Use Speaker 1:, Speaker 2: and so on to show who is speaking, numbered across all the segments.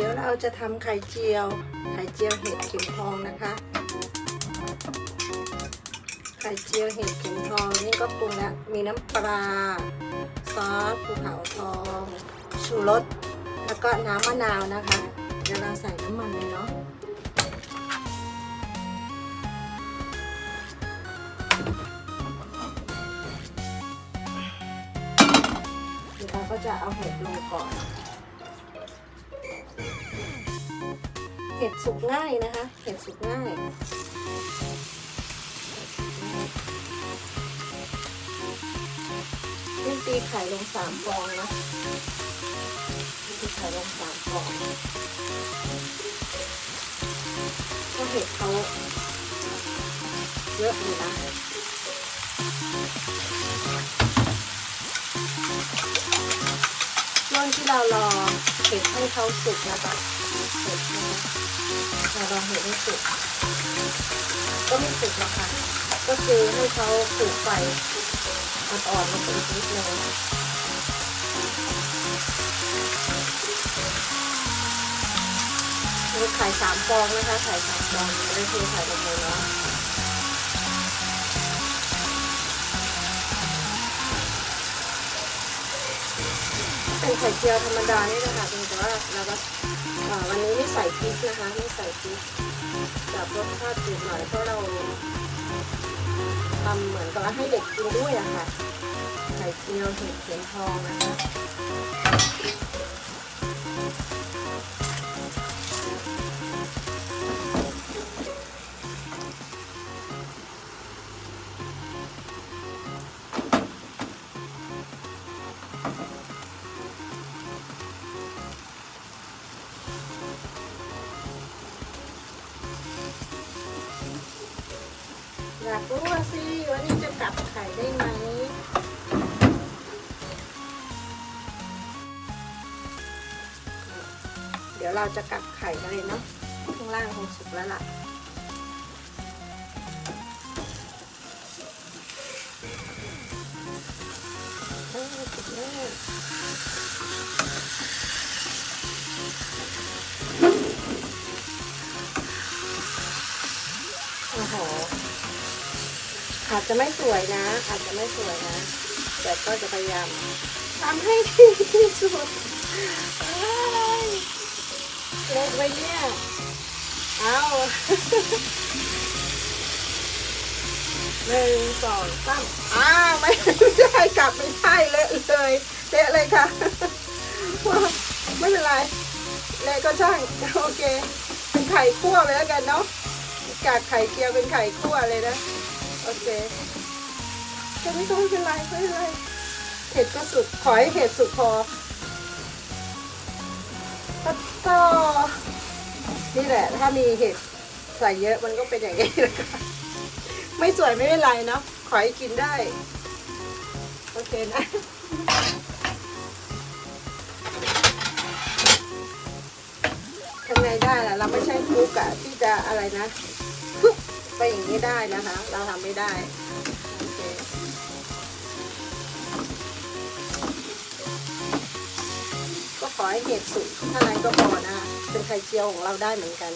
Speaker 1: ดี๋ยวเราจะทำไข่เจียว ไข่เจียวเห็ดเข็มทองนะคะ ไข่เจียวเห็ดเข็มทองนี่ก็ปรุงแล้วมีน้ำปลา ซอสภูเขาทอง ชูรส แล้วก็น้ำมะนาวนะคะ เดี๋ยวเราใส่น้ำมันเลยเนาะเดี๋ยวเราก็จะเอาเห็ดลงก่อน เห็ดสุกง่ายนะคะ เห็ดสุกง่ายนี่ตีไข่ลงสามฟองนะตีไข่ลงสามฟองก็เห็ดเขาเยอะอยู่นะช่วงที่เรารอเห็ดให้เขาสุกนะคะเห็ดนะคะ เราเห็ดให้สุกก็ไม่สุกหรอกค่ะ ก็คือให้เขาปลูกไฟอ่อนๆลงไปอีกนิดนึงนี่ไข่สามฟองนะคะไข่สามฟองไม่ได้เทไข่ลงเลยวน เป็นไข่เจียวธรรมดานี่นะคะแต่ว่าเราก็วันนี้ไม่ใส่พริกนะคะไม่ใส่พริกจับรสชาติจืดหน่อยเพราะเราทำเหมือนกับว่าให้เด็กกินด้วยอะค่ะไข่เจียวเห็ดเขียนทองนะคะากรู้ว่าสิวันนี้จะกลับไข่ได้ไหมเดี๋ยวเราจะกลับไข่กันเลยเนาะข้างล่างคงสุกแล้วล่ะสุกแล้วโอ้โห อาจจะไม่สวยนะ อาจจะไม่สวยนะ แต่ก็จะพยายามทำให้ดีที่สุดเอ้ยเล็กไปเนี่ยเอาหนึ่งสองสามอ้าไม่ได้กลับไม่ได้เละเลยเละเลยค่ะ ไม่เป็นไรเละก็ช่างโอเค เป็นไข่คั่วไปแล้วกันเนาะกากไข่เจียวเป็นไข่คั่วเลยนะ โอเคจะไม่ต้องไม่เป็นไรไม่เป็นไรเห็ดก็สุกขอให้เห็ดสุกพอก็ก็นี่แหละ ถ้ามีเห็ดใส่เยอะมันก็เป็นอย่างนี้นะคะไม่สวยไม่เป็นไรเนาะขอให้กินได้ โอเคนะทำไงได้ล่ะ เราไม่ใช่คุกอะที่จะอะไรนะ ไปอย่างนี้ได้นะคะ เราทำไม่ได้ก็ขอให้เห็ดสุกเท่านั้นก็พอนะคะเป็นไข่เจียวของเราได้เหมือนกัน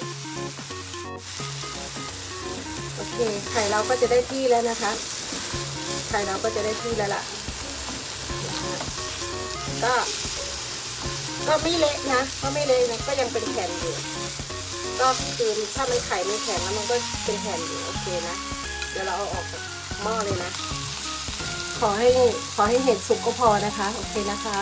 Speaker 1: โอเค ไข่เราก็จะได้ที่แล้วนะคะ ไข่เราก็จะได้ที่แล้วล่ะ ก็ ก็ไม่เละนะ ก็ไม่เละนะ ก็ยังเป็นแผ่นอยู่ ก็คือถ้ามันไข่ไม่แข็งแล้วมันก็เป็นแผ่นอยู่โอเคนะ เดี๋ยวเราเอาออกจากหม้อเลยนะ ขอให้ขอให้เห็ดสุกก็พอนะคะ โอเคนะคะ